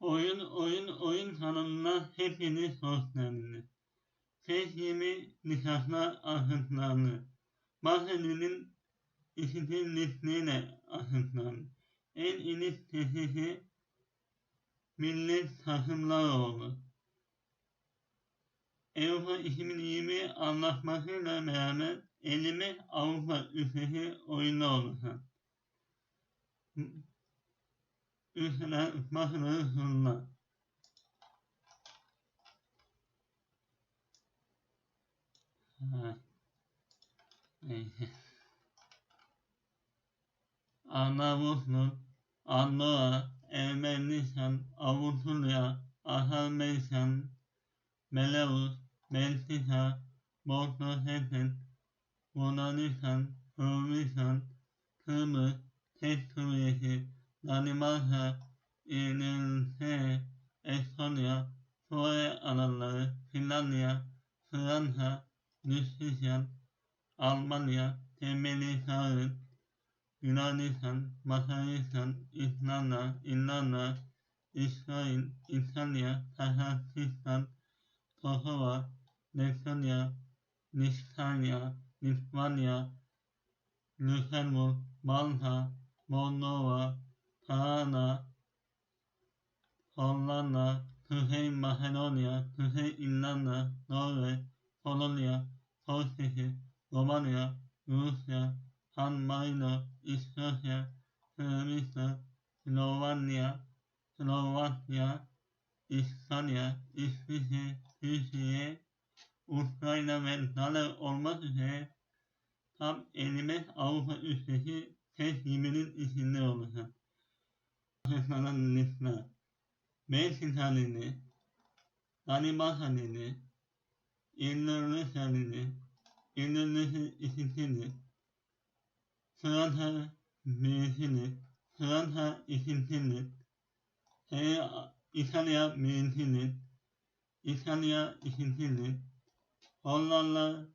Oyun oyun oyun kanalına hepiniz hoş geldiniz. Ses yemi nikahlar ahıtlarını. Mahallenin işitin listeliyle ahıtlarını. En iniş sesisi millet takımlaroğlu. Avrupa 2020 anlaşmasıyla beraber elime Avrupa ülkesi oyunu olacak. Ülkeler başarılı sundular. Ha. Neyse. Arnavutlu, Andorra, Ermenistan, Avusturya, Azerbaycan, Belarus, Belçika, Bosna Hersek, Yunanistan, Hırvatistan, Kıbrıs, Çek Cumhuriyeti, Danimarka, İngiltere, Estonya, Suriye Adaları, Finlandiya, Fransa, Liechtenstein, Almanya, Türkmenistan, Yunanistan, Macaristan, İslanda, İrlanda, İsrail, İtalya, Kazakistan, Kosova, Letonya, Litvanya, Litvanya, Lüksemburg, Malta, Moldova, Kanada, Hollanda, Kuzey Makedonya, Kuzey İrlanda, Norveç, Polonya, Portekiz, Romanya, Rusya, San Marino, İskoçya, Sırbistan, Slovenya, Slovakya, İspanya, İsviçre, Türkiye, Ukrayna ve Dalar olmak üzere tam 55 Avrupa ülkesi tesliminin içinde olacak. Arkadaşların liste. Belçikalı'nı, Danimarkalı'nı, İrlandalı'nı, İrlanda'sı ikincisini, Fransa birincini, Fransa ikincisini, İtalya birincini, İtalya ikincisini, Hollanda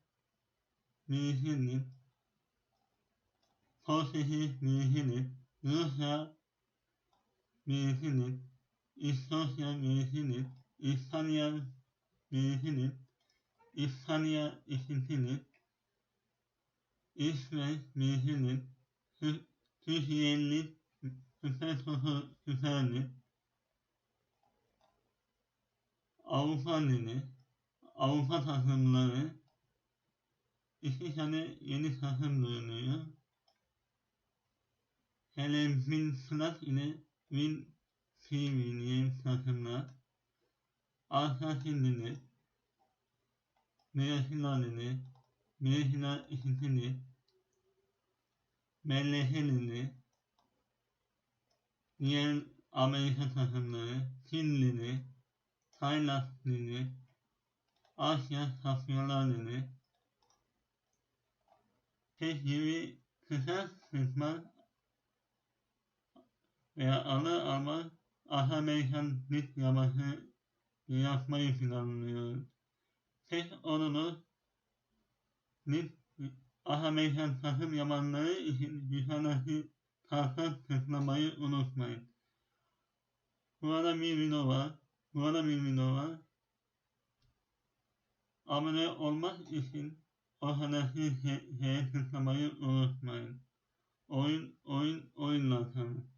birincini, Portekiz birincini, Rusya birincini, İskoçya birincini, İspanya birincini, İspanya ikincisini, İsveç birincini, Türkiye'nin Süper Topu Süperli, Avrupa Ligi, Avrupa takımları, iki tane yeni takım bulunuyor. Hele Win Plus ile Ligi, Meyasılar Ligi, Meyasılar ikinci Lig, MLH Ligi, diğer Amerika takımları, Çin Ligi, Tayland Ligi, Asya tek gibi kısa kısma veya ana ama Amerikan lig yaması yapmayı planlıyoruz. Tek onunu Amerikan takım yamanları için sonraki kartlar tıklamayı unutmayın. Burada var. Burada var. Abone olmak için ortadaki şeye tıklamayı unutmayın. Oyun, oyun, oyunla tanı.